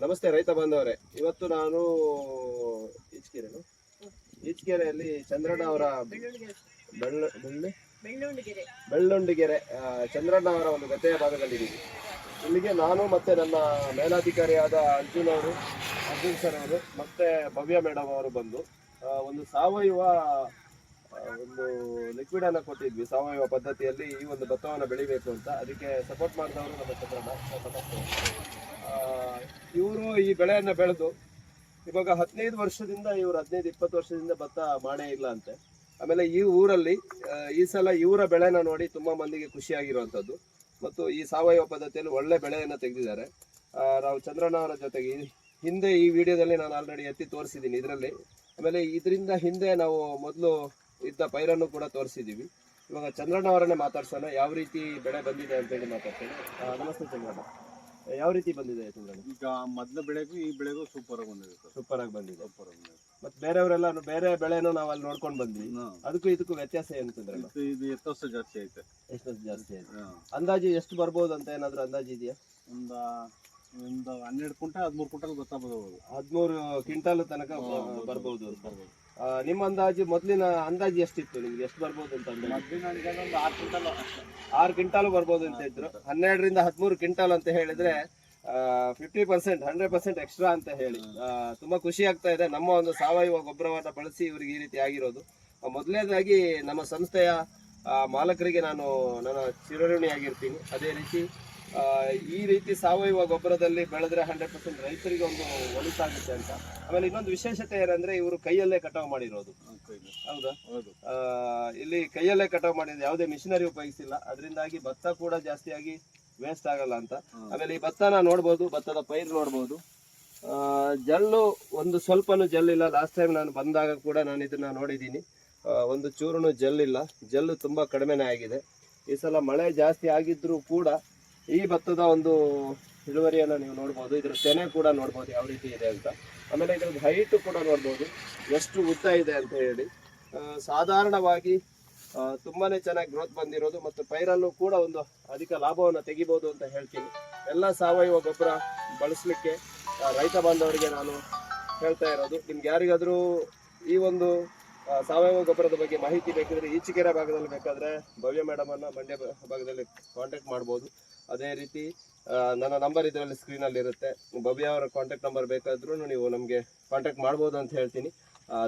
ನಮಸ್ತೆ ರೈತ ಬಾಂಧವರೇ. ಇವತ್ತು ನಾನು ಈಚಕೆರೆನು ಈಚಕೆರೆಯಲ್ಲಿ ಚಂದ್ರಣ್ಣ ಅವರ ಬೆಳ್ಳುಂಡಿಗೆರೆ. ಚಂದ್ರಣ್ಣ ಅವರ ಒಂದು ಗದ್ದೆಯ ಭಾಗದಲ್ಲಿದ್ದೀವಿ. ಇಲ್ಲಿಗೆ ನಾನು ಮತ್ತೆ ನನ್ನ ಮೇಲಾಧಿಕಾರಿಯಾದ ಅರ್ಜುನ್ ಅವರು ಅರ್ಜುನ್ ಸರ್ ಅವರು ಮತ್ತೆ ಭವ್ಯ ಮೇಡಮ್ ಅವರು ಬಂದು ಒಂದು ಸಾವಯವ ಒಂದು ಲಿಕ್ವಿಡ್ ಅನ್ನ ಕೊಟ್ಟಿದ್ವಿ ಸಾವಯವ ಪದ್ಧತಿಯಲ್ಲಿ ಈ ಒಂದು ಭತ್ತವನ್ನು ಬೆಳಿಬೇಕು ಅಂತ. ಅದಕ್ಕೆ ಸಪೋರ್ಟ್ ಮಾಡಿದವರು ನಮ್ಮ ಚಂದ್ರಣ್ಣ ಇವರು ಈ ಬೆಳೆಯನ್ನ ಬೆಳೆದು ಇವಾಗ ಹದಿನೈದು ವರ್ಷದಿಂದ, ಇವರು ಹದಿನೈದು, ಇಪ್ಪತ್ತು ವರ್ಷದಿಂದ ಭತ್ತ ಮಾಡೇ ಇಲ್ಲ ಅಂತೆ. ಆಮೇಲೆ ಈ ಊರಲ್ಲಿ ಈ ಸಲ ಇವರ ಬೆಳೆನ ನೋಡಿ ತುಂಬಾ ಮಂದಿಗೆ ಖುಷಿಯಾಗಿರುವಂಥದ್ದು. ಮತ್ತು ಈ ಸಾವಯವ ಪದ್ಧತಿಯಲ್ಲಿ ಒಳ್ಳೆ ಬೆಳೆಯನ್ನು ತೆಗೆದಿದ್ದಾರೆ. ನಾವು ಚಂದ್ರಣ್ಣ ಅವರ ಜೊತೆಗೆ ಹಿಂದೆ ಈ ವಿಡಿಯೋದಲ್ಲಿ ನಾನು ಆಲ್ರೆಡಿ ಎತ್ತಿ ತೋರಿಸಿದ್ದೀನಿ ಇದರಲ್ಲಿ. ಆಮೇಲೆ ಇದರಿಂದ ಹಿಂದೆ ನಾವು ಮೊದಲು ಇದ್ದ ಪೈರನ್ನು ಕೂಡ ತೋರಿಸಿದ್ದೀವಿ ಇವಾಗ ಚಂದ್ರಣ್ಣ ಅವರನ್ನೇ ಮಾತಾಡ್ಸೋಣ. ಯಾವ ರೀತಿ ಬೆಳೆ ಬಂದಿದೆ ಅಂತ ಹೇಳಿ ಮಾತಾಡ್ತೇನೆ. ನಮಸ್ತೆ ಚಂದ್ರಣ್ಣ. ಯಾವ ರೀತಿ ಬಂದಿದೆ ಚಂದ್ರಣ್ಣ? ಈಗ ಮೊದಲ ಬೆಳೆಗೂ ಈ ಬೆಳೆಗೂ ಸೂಪರ್ ಆಗಿ ಬಂದಿದೆ ಸೂಪರ್ ಆಗಿ ಬಂದಿದೆ. ಸೂಪರ್ ಆಗಿ ಮತ್ತೆ ಬೇರೆಯವರೆಲ್ಲ ಬೇರೆ ಬೆಳೆನೂ ನಾವು ಅಲ್ಲಿ ನೋಡ್ಕೊಂಡು ಬಂದ್ವಿ. ಅದಕ್ಕೂ ಇದಕ್ಕೂ ವ್ಯತ್ಯಾಸ ಏನು ಚಂದ್ರಣ್ಣ? ಇದು ಎಷ್ಟು ವರ್ಷ ಜಾಸ್ತಿ ಐತೆ. ಎಷ್ಟು ಜಾಸ್ತಿ ಆಯ್ತು. ಹಾ. ಅಂದಾಜು ಎಷ್ಟು ಬರ್ಬೋದು ಅಂತ ಏನಾದರೂ ಅಂದಾಜು ಇದೆಯಾ? ಒಂದ ಒಂದು ಹನ್ನೆರಡು ಕ್ವಿಂಟಲ್ ಹದಿಮೂರು ಕುಂಟಲ್ ಗೊತ್ತಾಗ್ಬೋದು ಹದಿಮೂರು ಕ್ವಿಂಟಲ್ ತನಕ ಬರ್ಬೋದು. ನಿಮ್ಮ ಅಂದಾಜು ಮೊದಲಿನ ಅಂದಾಜು ಎಷ್ಟಿತ್ತು ನಿಮ್ಗೆ? ಎಷ್ಟು ಬರ್ಬೋದು ಅಂತ ಅಂದ್ರೆ ಒಂದು ಆರು ಕ್ವಿಂಟಲ್. ಆರು ಕ್ವಿಂಟಾಲ್ ಬರ್ಬೋದು ಅಂತ ಇದ್ರು. ಹನ್ನೆರಡರಿಂದ ಹದಿಮೂರು ಕ್ವಿಂಟಾಲ್ ಅಂತ ಹೇಳಿದ್ರೆ fifty percent hundred percent extra ಅಂತ ಹೇಳಿ. ತುಂಬಾ ಖುಷಿ ಆಗ್ತಾ ಇದೆ. ನಮ್ಮ ಒಂದು ಸಾವಯವ ಗೊಬ್ಬರವನ್ನ ಬಳಸಿ ಇವರಿಗೆ ಈ ರೀತಿ ಆಗಿರೋದು. ಮೊದಲನೇದಾಗಿ ನಮ್ಮ ಸಂಸ್ಥೆಯ ಮಾಲಕರಿಗೆ ನಾನು ನನ್ನ ಚಿರಋಣಿಯಾಗಿರ್ತೀನಿ. ಅದೇ ರೀತಿ ಈ ರೀತಿ ಸಾವಯವ ಗೊಬ್ಬರದಲ್ಲಿ ಬೆಳೆದ್ರೆ ಹಂಡ್ರೆಡ್ ಪರ್ಸೆಂಟ್ ರೈತರಿಗೆ ಒಂದು ಒಳಿತಾಗುತ್ತೆ ಅಂತ. ಆಮೇಲೆ ಇನ್ನೊಂದು ವಿಶೇಷತೆ ಏನಂದ್ರೆ ಇವರು ಕೈಯಲ್ಲೇ ಕಟಾವು ಮಾಡಿರೋದು. ಹೌದಾ ಇಲ್ಲಿ ಕೈಯಲ್ಲೇ ಕಟಾವು ಮಾಡಿದ್ರೆ ಯಾವುದೇ ಮಿಷಿನರಿ ಉಪಯೋಗಿಸಿಲ್ಲ. ಅದರಿಂದಾಗಿ ಭತ್ತ ಕೂಡ ಜಾಸ್ತಿಯಾಗಿ ವೇಸ್ಟ್ ಆಗಲ್ಲ ಅಂತ. ಆಮೇಲೆ ಈ ಭತ್ತನ ನೋಡ್ಬೋದು ಭತ್ತದ ಪೈರು ನೋಡ್ಬೋದು. ಆ, ಜಲ್ಲು ಒಂದು ಸ್ವಲ್ಪನೂ ಜಲ್ಲಿಲ್ಲ. ಲಾಸ್ಟ್ ಟೈಮ್ ನಾನು ಬಂದಾಗ ಕೂಡ ನಾನು ಇದನ್ನ ನೋಡಿದ್ದೀನಿ. ಒಂದು ಚೂರುನು ಜಲ್ಲಿಲ್ಲ. ಜಲ್ಲು ತುಂಬಾ ಕಡಿಮೆನೇ ಆಗಿದೆ. ಈ ಸಲ ಮಳೆ ಜಾಸ್ತಿ ಆಗಿದ್ರೂ ಕೂಡ ಈ ಭತ್ತದ ಒಂದು ಇಳುವರಿಯನ್ನು ನೀವು ನೋಡ್ಬೋದು, ಇದರ ತೆನೆ ಕೂಡ ನೋಡ್ಬೋದು ಯಾವ ರೀತಿ ಇದೆ ಅಂತ. ಆಮೇಲೆ ಇದ್ರದ್ದು ಹೈಟ್ ಕೂಡ ನೋಡ್ಬೋದು, ಎಷ್ಟು ಉದ್ದ ಇದೆ ಅಂತ ಹೇಳಿ. ಸಾಧಾರಣವಾಗಿ ತುಂಬಾ ಚೆನ್ನಾಗಿ ಗ್ರೋತ್ ಬಂದಿರೋದು ಮತ್ತು ಪೈರಲ್ಲೂ ಕೂಡ ಒಂದು ಅಧಿಕ ಲಾಭವನ್ನು ತೆಗಿಬೋದು ಅಂತ ಹೇಳ್ತೀನಿ. ಎಲ್ಲ ಸಾವಯವ ಗೊಬ್ಬರ ಬಳಸಲಿಕ್ಕೆ ರೈತ ಬಾಂಧವರಿಗೆ ನಾನು ಹೇಳ್ತಾ ಇರೋದು, ನಿಮ್ಗೆ ಯಾರಿಗಾದರೂ ಈ ಒಂದು ಸಾವಯವ ಗೊಬ್ಬರದ ಬಗ್ಗೆ ಮಾಹಿತಿ ಬೇಕಿದ್ರೆ ಈಚಿಕೆರೆ ಭಾಗದಲ್ಲಿ ಬೇಕಾದ್ರೆ ಭವ್ಯ ಅನ್ನ ಮಂಡ್ಯ ಭಾಗದಲ್ಲಿ ಕಾಂಟ್ಯಾಕ್ಟ್ ಮಾಡ್ಬೋದು. ಅದೇ ರೀತಿ ನನ್ನ ನಂಬರ್ ಇದರಲ್ಲಿ ಸ್ಕ್ರೀನಲ್ಲಿ ಇರುತ್ತೆ. ಭವ್ಯ ಅವರ ಕಾಂಟ್ಯಾಕ್ಟ್ ನಂಬರ್ ಬೇಕಾದ್ರೂ ನೀವು ನಮಗೆ ಕಾಂಟ್ಯಾಕ್ಟ್ ಮಾಡ್ಬೋದು ಅಂತ ಹೇಳ್ತೀನಿ.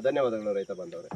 ಧನ್ಯವಾದಗಳು ರೈತ ಬಾಂಧವರೇ.